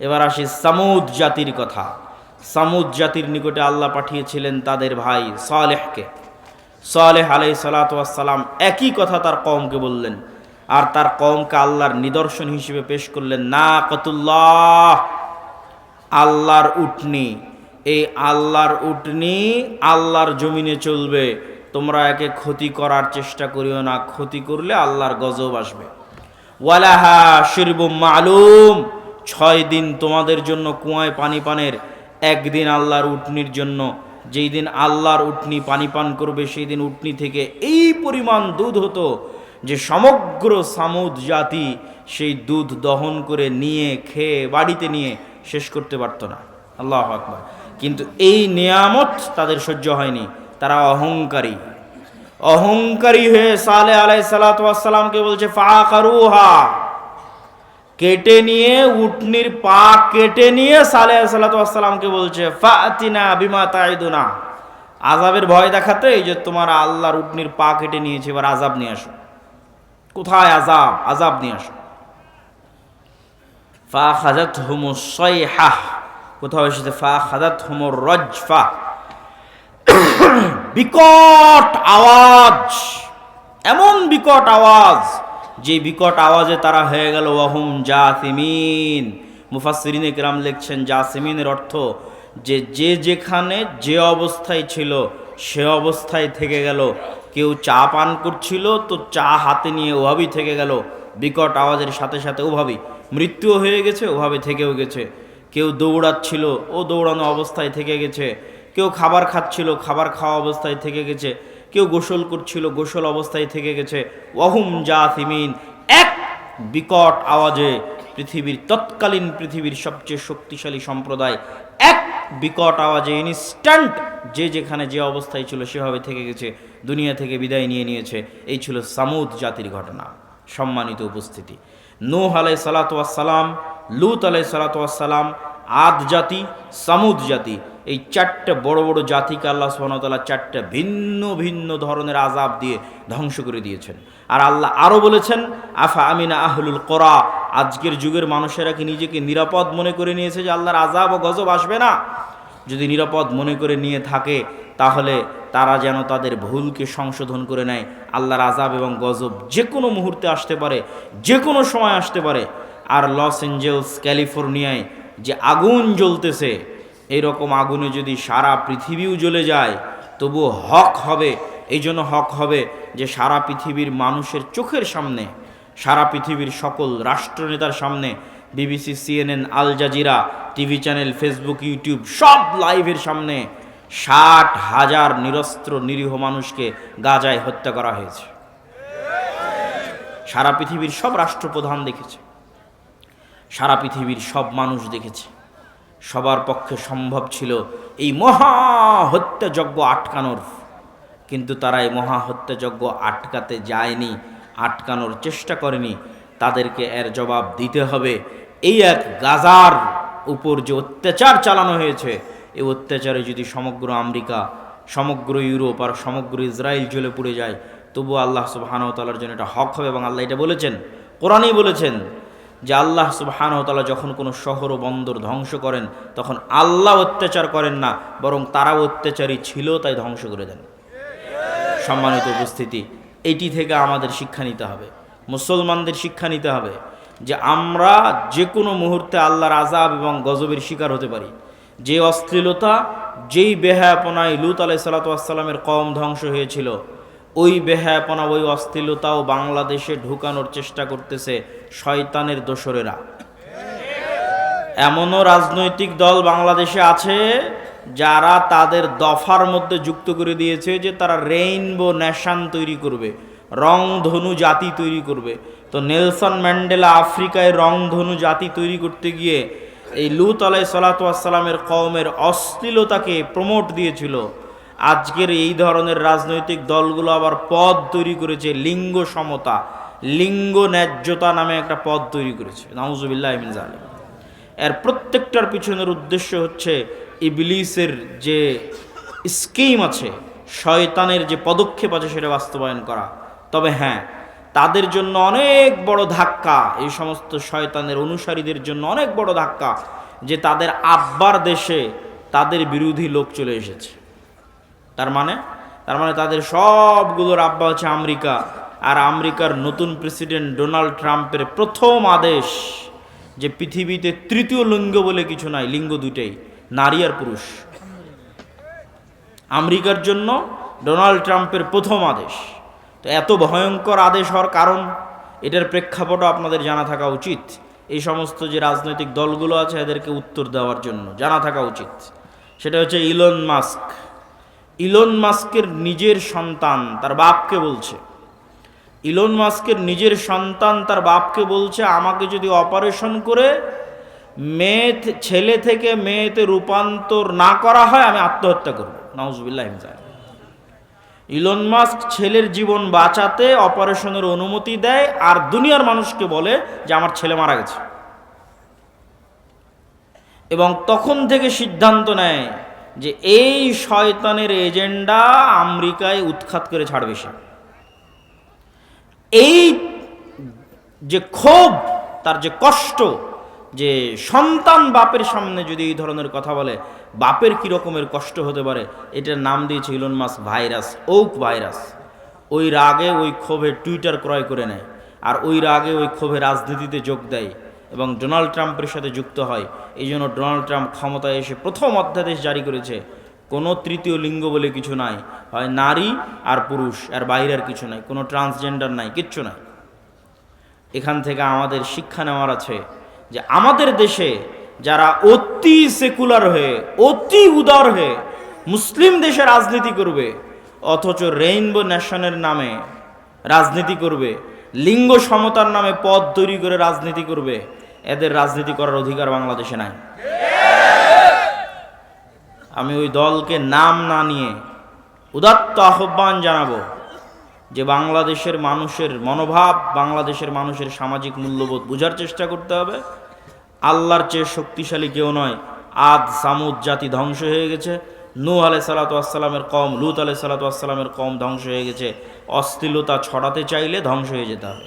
এবার আসি সামুদ জাতির কথা। সামুদ জাতির নিকটে আল্লাহ পাঠিয়েছিলেন তাদের ভাই সালেহকে। সালেহ আলাই সালাতাম একই কথা তার কমকে বললেন। আর তার কমকে আল্লাহর নিদর্শন হিসেবে পেশ করলেন না কতুল্লাহ আল্লাহর উটনি। এই আল্লাহর উটনি আল্লাহর জমিনে চলবে। তোমরা একে ক্ষতি করার চেষ্টা করিও না, ক্ষতি করলে আল্লাহর গজব আসবে। ওয়ালাহা শিরবুম মালুম ছয় দিন তোমাদের জন্য কুয়ায় পানি পানের, একদিন আল্লাহর উটনির জন্য। যেই দিন আল্লাহর উটনি পানি পান করবে, সেই দিন উটনি থেকে এই পরিমাণ দুধ হতো যে সমগ্র সামুদ জাতি সেই দুধ দহন করে নিয়ে, খেয়ে, বাড়িতে নিয়ে শেষ করতে পারতো না। আল্লাহ আকবার। কিন্তু এই নিয়ামত তাদের সহ্য হয়নি। তারা অহংকারী। অহংকারী হয়ে সালে আলাই সালাতামকে বলছে ফা কারুহা কেটে নিয়ে, উটনির পা কেটে নিয়ে সালে সালাতামকে বলছে, ফাতিনা বিমা তাইদুনা আজাবের ভয় দেখাতে এই যে তোমার আল্লাহর উটনির পা কেটে নিয়েছে, এবার আজাব নিয়ে আসো। কোথায় আজাব আজাব নিয়ে আসো। ফা খাজাত হুমু সয়হা কোথাও এসেছে, ফা খাজাত হুমুর রজফা। বিকট আওয়াজ, এমন বিকট আওয়াজ। যে বিকট আওয়াজে তারা হয়ে গেল, ওয়াহুম জাসিমিন। মুফাসসিরিনে কেরাম লিখছেন, জাসিমিনের অর্থ যে যে যেখানে যে অবস্থায় ছিল, সে অবস্থায় থেকে গেল। কেউ চা পান করছিল, তো চা হাতে নিয়ে ওভাবেই থেকে গেল। বিকট আওয়াজের সাথে সাথে ওভাবেই মৃত্যুও হয়ে গেছে, ওভাবে থেকেও গেছে। কেউ দৌড়াচ্ছিল, ও দৌড়ানো অবস্থায় থেকে গেছে। কেউ খাবার খাচ্ছিল, খাবার খাওয়া অবস্থায় থেকে গেছে। কেউ গোসল করছিল, গোসল অবস্থায় থেকে গেছে। ওয়াহুম জাথিমিন এক বিকট আওয়াজে পৃথিবীর, তৎকালীন পৃথিবীর সবচেয়ে শক্তিশালী সম্প্রদায়, এক বিকট আওয়াজে ইনস্ট্যান্ট যে যেখানে যে অবস্থায় ছিল সেভাবে থেকে গেছে, দুনিয়া থেকে বিদায় নিয়ে নিয়েছে। এই ছিল সামুদ জাতির ঘটনা, সম্মানিত উপস্থিতি। নূহ আলাই সালাতাম লুত আলাই সালাতাম আদ জাতি, সামুদ জাতি এই চারটে বড় বড় জাতিকে আল্লাহ সোহানতাল্লাহ চারটে ভিন্ন ভিন্ন ধরনের আজাব দিয়ে ধ্বংস করে দিয়েছেন। আর আল্লাহ আরও বলেছেন, আফা আমিনা আহলুল করা? আজকের যুগের মানুষেরা কি নিজেকে নিরাপদ মনে করে নিয়েছে যে আল্লাহর আজাব ও গজব আসবে না? যদি নিরাপদ মনে করে নিয়ে থাকে, তাহলে তারা যেন তাদের ভুলকে সংশোধন করে নেয়। আল্লাহর আজাব এবং গজব যে কোনো মুহূর্তে আসতে পারে যে কোনো সময় আসতে পারে। আর লস এঞ্জেলস, ক্যালিফোর্নিয়ায় যে আগুন জ্বলতেছে এইরকম আগুনে যদি সারা পৃথিবীও জ্বলে যায় তবু হক হবে, এই জন্য হক হবে যে সারা পৃথিবীর মানুষের চোখের সামনে, সারা পৃথিবীর সকল রাষ্ট্রনেতার সামনে, BBC, CNN, Al Jazeera, TV channel, Facebook, YouTube, সব লাইভের সামনে ষাট হাজার নিরস্ত্র নিরীহ মানুষকে গাজায় হত্যা করা হয়েছে। সারা পৃথিবীর সব রাষ্ট্রপ্রধান দেখেছে, সারা পৃথিবীর সব মানুষ দেখেছে। সবার পক্ষে সম্ভব ছিল এই মহা হত্যাযজ্ঞ আটকানোর। কিন্তু তারা এই মহা হত্যাযজ্ঞ আটকাতে যায়নি, আটকানোর চেষ্টা করেনি। তাদেরকে এর জবাব দিতে হবে, এই এক গাজার উপর যে অত্যাচার চালানো হয়েছে, এই অত্যাচারে যদি সমগ্র আমেরিকা, সমগ্র ইউরোপ আর সমগ্র ইসরায়েল জ্বলে পুড়ে যায় তবু আল্লাহ সুবাহানতালার জন্য এটা হক হবে এবং আল্লাহ এটা বলেছেন, কোরআনই বলেছেন যে আল্লাহ সুবাহানতালা যখন কোনো শহর ও বন্দর ধ্বংস করেন, তখন আল্লাহ অত্যাচার করেন না, বরং তারাও অত্যাচারী ছিল, তাই ধ্বংস করে দেন। সম্মানিত উপস্থিতি, এটি থেকে আমাদের শিক্ষা নিতে হবে, মুসলমানদের শিক্ষা নিতে হবে যে আমরা যে কোনো মুহূর্তে আল্লাহর আজাব এবং গজবের শিকার হতে পারি। যে অশ্লীলতা, যেই বেহায়াপনায় লুত আলাই সালাতামের কম ধ্বংস হয়েছিল ওই বেহায়াপনা, ওই অশ্লীলতাও বাংলাদেশে ঢুকানোর চেষ্টা করতেছে শয়তানের দোসরেরা। এমনও রাজনৈতিক দল বাংলাদেশে আছে যারা তাদের দফার মধ্যে যুক্ত করে দিয়েছে যে তারা রেইনবো ন্যাশন তৈরি করবে, রংধনু জাতি তৈরি করবে। তো নেলসন ম্যান্ডেলা আফ্রিকায় রংধনু জাতি তৈরি করতে গিয়ে এই লুত আলাই সালাতামের কওমের অশ্লীলতাকে প্রমোট দিয়েছিল। আজকের এই ধরনের রাজনৈতিক দলগুলো আবার পদ তৈরি করেছে, লিঙ্গ সমতা, লিঙ্গ ন্যায্যতা নামে একটা পদ তৈরি করেছে। নাউজুবিল্লাহ জালিম এর প্রত্যেকটার পিছনের উদ্দেশ্য হচ্ছে ইবলিসের যে স্কিম আছে, শয়তানের যে পদক্ষেপ আছে সেটা বাস্তবায়ন করা। তবে হ্যাঁ তাদের জন্য অনেক বড় ধাক্কা, এই সমস্ত শয়তানের অনুসারীদের জন্য অনেক বড় ধাক্কা যে তাদের আব্বার দেশে তাদের বিরোধী লোক চলে এসেছে। তার মানে? তার মানে তাদের সবগুলোর আব্বা হচ্ছে আমেরিকা। আর আমেরিকার নতুন প্রেসিডেন্ট ডোনাল্ড ট্রাম্পের প্রথম আদেশ যে পৃথিবীতে তৃতীয় লিঙ্গ বলে কিছু নাই, লিঙ্গ দুটেই নারী আর পুরুষ। আমেরিকার জন্য ডোনাল্ড ট্রাম্পের প্রথম আদেশ। তো এত ভয়ঙ্কর আদেশ হওয়ার কারণ, এটার প্রেক্ষাপটও আপনাদের জানা থাকা উচিত। এই সমস্ত যে রাজনৈতিক দলগুলো আছে, এদেরকে উত্তর দেওয়ার জন্য জানা থাকা উচিত। সেটা হচ্ছে ইলন মাস্ক। ইলন মাস্কের নিজের সন্তান তার বাপকে বলছে। ইলন মাস্কের নিজের সন্তান তার বাপকে বলছে, আমাকে যদি অপারেশন করে মেয়ে ছেলে থেকে মেয়েতে রূপান্তর না করা হয়, আমি আত্মহত্যা করব। নাউজবিল্লাহ ইলন মাস্ক ছেলের জীবন বাঁচাতে অপারেশনের অনুমতি দেয় আর দুনিয়ার মানুষকে বলে যে, আমার ছেলে মারা গেছে। এবং তখন থেকে সিদ্ধান্ত নেয় যে এই শয়তানের এজেন্ডা আমেরিকায় উৎখাত করে ছাড়বে সে। এই যে ক্ষোভ, তার যে কষ্ট, যে সন্তান বাপের সামনে যদি এই ধরনের কথা বলে, বাপের কি রকমের কষ্ট হতে পারে? এটার নাম দিয়েছে Elon Musk virus woke virus. ওই রাগে ওই ক্ষোভে টুইটার ক্রয় করে নেয়, আর ওই রাগে ওই ক্ষোভে রাজনীতিতে যোগ দেয়। এবং ডোনাল্ড ট্রাম্পের সাথে যুক্ত হয়। এই জন্য ডোনাল্ড ট্রাম্প ক্ষমতায় এসে প্রথম অধ্যাদেশ জারি করেছে। কোনো তৃতীয় লিঙ্গ বলে কিছু নাই। হয় নারী আর পুরুষ আর বাইরে আর কিছু নাই। কোনো ট্রান্সজেন্ডার নাই, কিচ্ছু নাই। এখান থেকে আমাদের শিক্ষা নেওয়ার আছে যে আমাদের দেশে যারা অতি সেকুলার হয়ে, অতি উদার হয়ে মুসলিম দেশে রাজনীতি করবে, অথচ রেইনবো ন্যাশনের নামে রাজনীতি করবে লিঙ্গ সমতার নামে পদ তৈরি করে রাজনীতি করবে, এদের রাজনীতি করার অধিকার বাংলাদেশে নাই। আমি ওই দলকে নাম না নিয়ে উদাত্ত আহ্বান জানাব যে বাংলাদেশের মানুষের মনোভাব, বাংলাদেশের মানুষের সামাজিক মূল্যবোধ বোঝার চেষ্টা করতে হবে। আল্লাহর চেয়ে শক্তিশালী কেউ নয় আদ সামুদ জাতি ধ্বংস হয়ে গেছে। নূ আলাই সালাতামের কম লুত আলাই সালাতামের কম ধ্বংস হয়ে গেছে। অশ্লীলতা ছড়াতে চাইলে ধ্বংস হয়ে যেতে হবে।